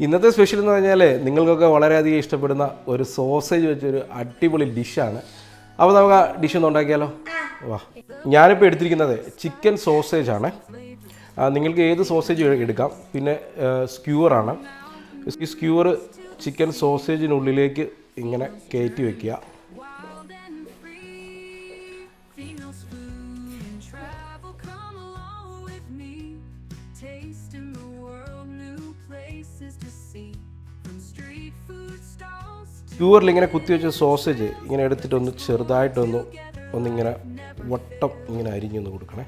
ഇന്നത്തെ സ്പെഷ്യൽ എന്ന് പറഞ്ഞാൽ നിങ്ങൾക്കൊക്കെ വളരെയധികം ഇഷ്ടപ്പെടുന്ന ഒരു സോസേജ് വെച്ചൊരു അടിപൊളി ഡിഷാണ്. അപ്പോൾ നമുക്ക് ആ ഡിഷ് ഒന്ന് ഉണ്ടാക്കിയാലോ? വാ. ഞാനിപ്പോൾ എടുത്തിരിക്കുന്നത് ചിക്കൻ സോസേജ് ആണ്. നിങ്ങൾക്ക് ഏത് സോസേജ് എടുക്കാം? പിന്നെ സ്ക്യൂറാണ് ഈ സ്ക്യൂർ ചിക്കൻ സോസേജിനുള്ളിലേക്ക് ഇങ്ങനെ കയറ്റി വെക്കുക. Free. Females, സ്ക്യൂവറിൽ ഇങ്ങനെ കുത്തിവെച്ച സോസേജ് ഇങ്ങനെ എടുത്തിട്ടൊന്ന് ചെറുതായിട്ടൊന്ന് ഒന്നിങ്ങനെ വട്ടം ഇങ്ങനെ അരിഞ്ഞൊന്ന് കൊടുക്കണേ.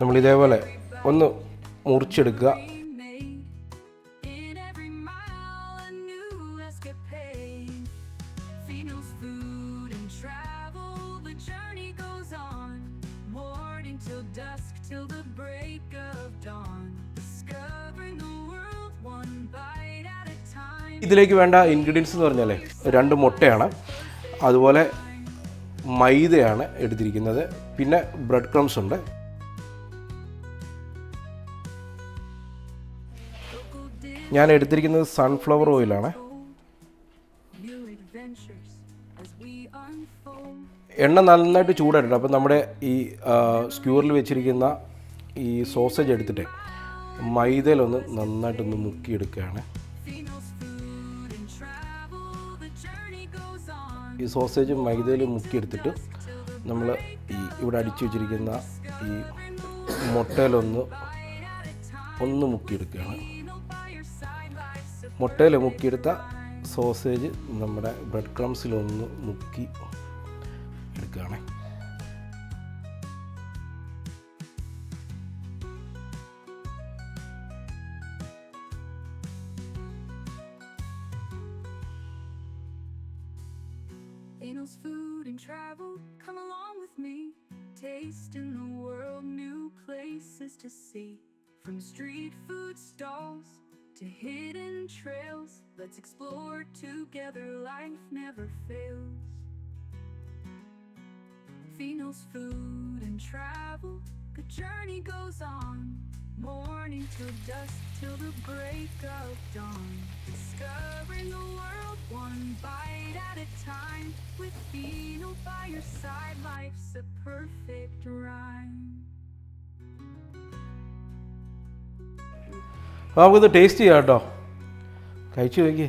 നമ്മൾ ഇതേപോലെ ഒന്ന് മുറിച്ചെടുക്കുക till dusk till the break of dawn. Discovering the world one bite at a time. ഇതിലേക്ക് വേണ്ട ഇൻഗ്രീഡിയൻസ് എന്ന് പറഞ്ഞാൽ രണ്ട് മുട്ടയാണ്. അതുപോലെ മൈദയാണ് എടുത്തിരിക്കുന്നത്. പിന്നെ ബ്രെഡ് ക്രംസ് ഉണ്ട്. ഞാൻ എടുത്തിരിക്കുന്നത് സൺഫ്ലവർ ഓയിലാണ് എണ്ണ നന്നായിട്ട് ചൂടായിട്ടുണ്ട്. അപ്പോൾ നമ്മുടെ ഈ സ്ക്യൂറിൽ വെച്ചിരിക്കുന്ന ഈ സോസേജ് എടുത്തിട്ട് മൈദയിലൊന്ന് നന്നായിട്ടൊന്ന് മുക്കിയെടുക്കുകയാണ്. ഈ സോസേജ് മൈദയിൽ മുക്കിയെടുത്തിട്ട് നമ്മൾ ഈ ഇവിടെ അടിച്ചു വെച്ചിരിക്കുന്ന ഈ മുട്ടയിലൊന്ന് ഒന്ന് മുക്കിയെടുക്കുകയാണ്. മുട്ടയിൽ മുക്കിയെടുത്ത സോസേജ് നമ്മുടെ ബ്രെഡ് ക്രംസിലൊന്ന് മുക്കി എടുക്കുകയാണ് Thanos food and travel, come along with me. Tasting the world, new places to see. From street food stalls to hidden trails, let's explore together, life never fails. Phenos food and travel, the journey goes on. Morning till dusk till the break of dawn. Discovering the world one bite at a time. With Pheno by your side, life's a perfect rhyme. അപ്പോൾ നമുക്കിത് taste ചെയ്യാം കേട്ടോ. കഴിച്ചു നോക്കി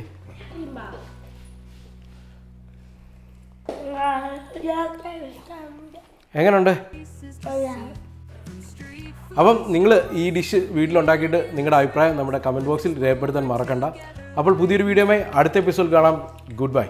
എങ്ങനെയുണ്ട് അപ്പം നിങ്ങൾ ഈ ഡിഷ് വീട്ടിലുണ്ടാക്കിയിട്ട് നിങ്ങളുടെ അഭിപ്രായം നമ്മുടെ കമന്റ് ബോക്സിൽ രേഖപ്പെടുത്താൻ മറക്കണ്ട. അപ്പോൾ പുതിയൊരു വീഡിയോയുമായി അടുത്ത എപ്പിസോഡ് കാണാം. Good bye